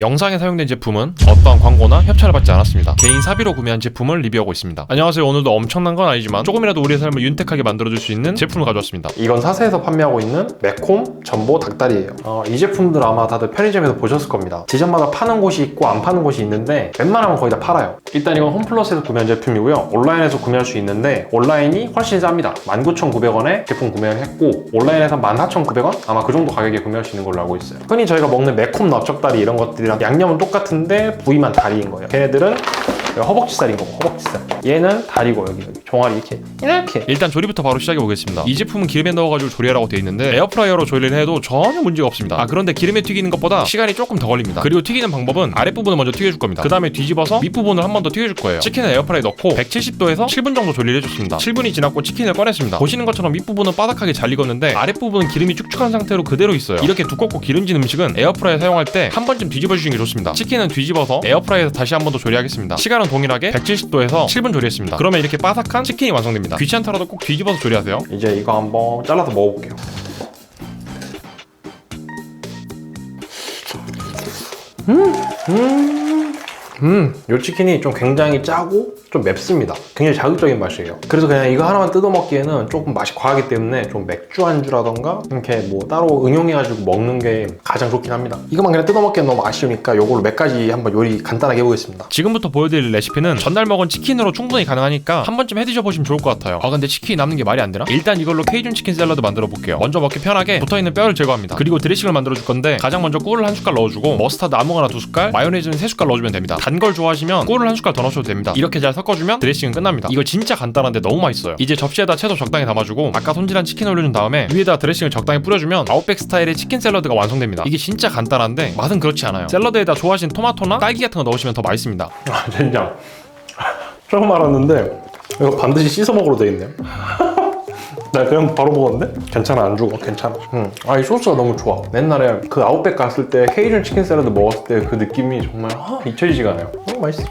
영상에 사용된 제품은 어떠한 광고나 협찬을 받지 않았습니다. 개인 사비로 구매한 제품을 리뷰하고 있습니다. 안녕하세요. 오늘도 엄청난 건 아니지만 조금이라도 우리의 삶을 윤택하게 만들어줄 수 있는 제품을 가져왔습니다. 이건 사세에서 판매하고 있는 매콤 전보 닭다리예요. 어, 이 제품들 아마 다들 편의점에서 보셨을 겁니다. 지점마다 파는 곳이 있고 안 파는 곳이 있는데 웬만하면 거의 다 팔아요. 일단 이건 홈플러스에서 구매한 제품이고요. 온라인에서 구매할 수 있는데 온라인이 훨씬 쌉니다. 19,900원에 제품 구매를 했고 온라인에서 14,900원? 아마 그 정도 가격에 구매할 수 있는 걸로 알고 있어요. 흔히 저희가 먹는 매콤 납작다리 이런 것들이랑 양념은 똑같은데 부위만 다리인 거예요. 걔네들은 허벅지살인 거고 허벅지살. 얘는 다리고 여기 여기 종아리 이렇게 이렇게 일단 조리부터 바로 시작해 보겠습니다. 이 제품은 기름에 넣어가지고 조리하라고 되어 있는데 에어프라이어로 조리를 해도 전혀 문제가 없습니다. 아 그런데 기름에 튀기는 것보다 시간이 조금 더 걸립니다. 그리고 튀기는 방법은 아랫부분을 먼저 튀겨줄 겁니다. 그 다음에 뒤집어서 윗부분을 한 번 더 튀겨줄 거예요. 치킨을 에어프라이에 넣고 170도에서 7분 정도 조리를 해줬습니다. 7분이 지났고 치킨을 꺼냈습니다. 보시는 것처럼 윗부분은 바닥하게 잘 익었는데 아랫부분은 기름이 축축한 상태로 그대로 있어요. 이렇게 두껍고 기름진 음식은 에어프라이에 사용할 때 한 번쯤 뒤집어 주시는 게 좋습니다. 치킨은 뒤집어서 에어프라이에서 다시 한 번 더 조리하겠습니다. 시간은 동일하게 170도에서 7분 조리했습니다. 그러면 이렇게 바삭한 치킨이 완성됩니다. 귀찮더라도 꼭 뒤집어서 조리하세요. 이제 이거 한번 잘라서 먹어볼게요. 음, 음, 음, 요 치킨이 좀 굉장히 짜고 좀 맵습니다. 굉장히 자극적인 맛이에요. 그래서 그냥 이거 하나만 뜯어 먹기에는 조금 맛이 과하기 때문에 좀 맥주 안주라던가 이렇게 뭐 따로 응용해가지고 먹는 게 가장 좋긴 합니다. 이거만 그냥 뜯어 먹기엔 너무 아쉬우니까 요걸로 몇 가지 한번 요리 간단하게 해보겠습니다. 지금부터 보여드릴 레시피는 전날 먹은 치킨으로 충분히 가능하니까 한 번쯤 해드셔 보시면 좋을 것 같아요. 아 근데 치킨이 남는 게 말이 안 되나? 일단 이걸로 케이준 치킨 샐러드 만들어 볼게요. 먼저 먹기 편하게 붙어있는 뼈를 제거합니다. 그리고 드레싱을 만들어 줄 건데 가장 먼저 꿀을 한 숟갈 넣어주고 머스타드 아무거나 두 숟갈, 마요네즈는 세 숟갈 넣어주면 됩니다. 단 걸 좋아하시면 꿀을 한 숟갈 더 넣으셔도 됩니다. 이렇게 잘 섞어주면 드레싱은 끝납니다. 이거 진짜 간단한데 너무 맛있어요. 이제 접시에다 채소 적당히 담아주고 아까 손질한 치킨 올려준 다음에 위에다 드레싱을 적당히 뿌려주면 아웃백 스타일의 치킨 샐러드가 완성됩니다. 이게 진짜 간단한데 맛은 그렇지 않아요. 샐러드에다 좋아하시는 토마토나 딸기 같은 거 넣으시면 더 맛있습니다. 아, 젠장. 처음 알았는데 이거 반드시 씻어 먹으로 돼 있네요. 나 그냥 바로 먹었는데? 괜찮아 안 죽어. 괜찮아. 응. 아이 소스가 너무 좋아. 옛날에 그 아웃백 갔을 때 케이준 치킨 샐러드 먹었을 때 그 느낌이 정말 아, 잊혀지지가 않아요. 너무 맛있어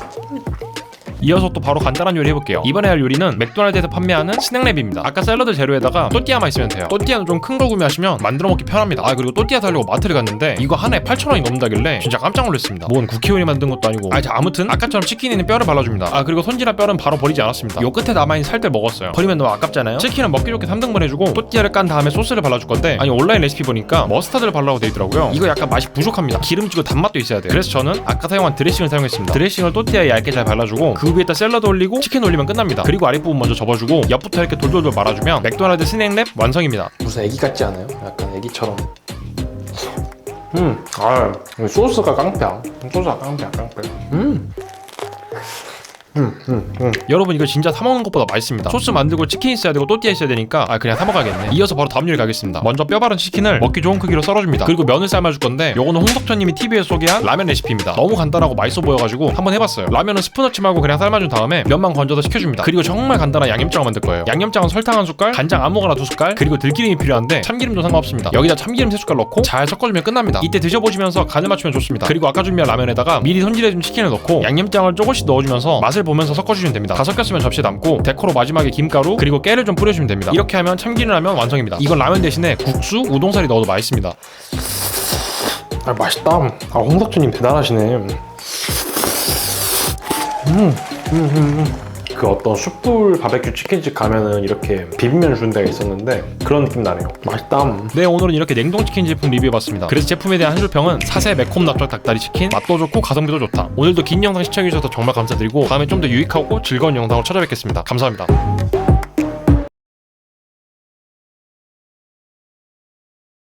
이어서 또 바로 간단한 요리 해볼게요. 이번에 할 요리는 맥도날드에서 판매하는 스낵랩입니다. 아까 샐러드 재료에다가 또띠아만 있으면 돼요. 또띠아는 좀 큰 거 구매하시면 만들어 먹기 편합니다. 아 그리고 또띠아 사려고 마트를 갔는데 이거 하나에 8,000원이 넘는다길래 진짜 깜짝 놀랐습니다. 뭔 국회의원이 만든 것도 아니고. 아 자, 아무튼 아까처럼 치킨에는 뼈를 발라줍니다. 아 그리고 손질한 뼈는 바로 버리지 않았습니다. 요 끝에 남아있는 살들 먹었어요. 버리면 너무 아깝잖아요. 치킨은 먹기 좋게 3등분 해주고 또띠아를 깐 다음에 소스를 발라줄 건데 아니 온라인 레시피 보니까 머스타드를 발라고 돼 있더라고요. 이거 약간 맛이 부족합니다. 기름지고 단맛도 있어야 돼요. 그래서 저는 아까 사용한 드레싱을 사용했습니다. 드레싱을 또띠아에 얇게 잘 발라주고 그 위에다 샐러드 올리고 치킨 올리면 끝납니다. 그리고 아랫부분 먼저 접어주고 옆부터 이렇게 돌돌돌 말아주면 맥도날드 스낵랩 완성입니다. 무슨 애기 같지 않아요? 약간 애기처럼 음, 아, 이 소스가 깡패야 소스가 깡패야 깡패 음, 음, 음, 음. 여러분 이거 진짜 사 먹는 것보다 맛있습니다. 소스 만들고 치킨 있어야 되고 또띠아 있어야 되니까 아 그냥 사 먹어야겠네. 이어서 바로 다음 요리 가겠습니다. 먼저 뼈 바른 치킨을 먹기 좋은 크기로 썰어줍니다. 그리고 면을 삶아줄 건데 요거는 홍석천님이 TV에서 소개한 라면 레시피입니다. 너무 간단하고 맛있어 보여가지고 한번 해봤어요. 라면은 말고 그냥 삶아준 다음에 면만 건져서 식혀줍니다. 그리고 정말 간단한 양념장을 만들 거예요. 양념장은 설탕 한 숟갈, 간장 아무거나 두 숟갈, 그리고 들기름이 필요한데 참기름도 상관없습니다. 여기다 참기름 세 숟갈 넣고 잘 섞어주면 끝납니다. 이때 드셔보시면서 간을 맞추면 좋습니다. 그리고 아까 준비한 라면에다가 미리 손질해준 치킨을 넣고 양념장을 조금씩 넣어주면서 맛을 보면서 섞어주시면 됩니다. 다 섞였으면 접시에 담고 데코로 마지막에 김가루 그리고 깨를 좀 뿌려주면 됩니다. 이렇게 하면 참기름 라면 완성입니다. 이건 라면 대신에 국수, 우동사리 넣어도 맛있습니다. 아, 맛있다 아, 홍석주님 대단하시네 음, 음, 음, 음. 그 어떤 숯불 바베큐 치킨집 가면은 이렇게 비빔면 주는 데가 있었는데 그런 느낌 나네요. 맛있다. 네 오늘은 이렇게 냉동치킨 제품 리뷰해봤습니다. 그래서 제품에 대한 한 줄평은 사세 매콤 납작 닭다리 치킨 맛도 좋고 가성비도 좋다. 오늘도 긴 영상 시청해주셔서 정말 감사드리고 다음에 좀 더 유익하고 즐거운 영상으로 찾아뵙겠습니다. 감사합니다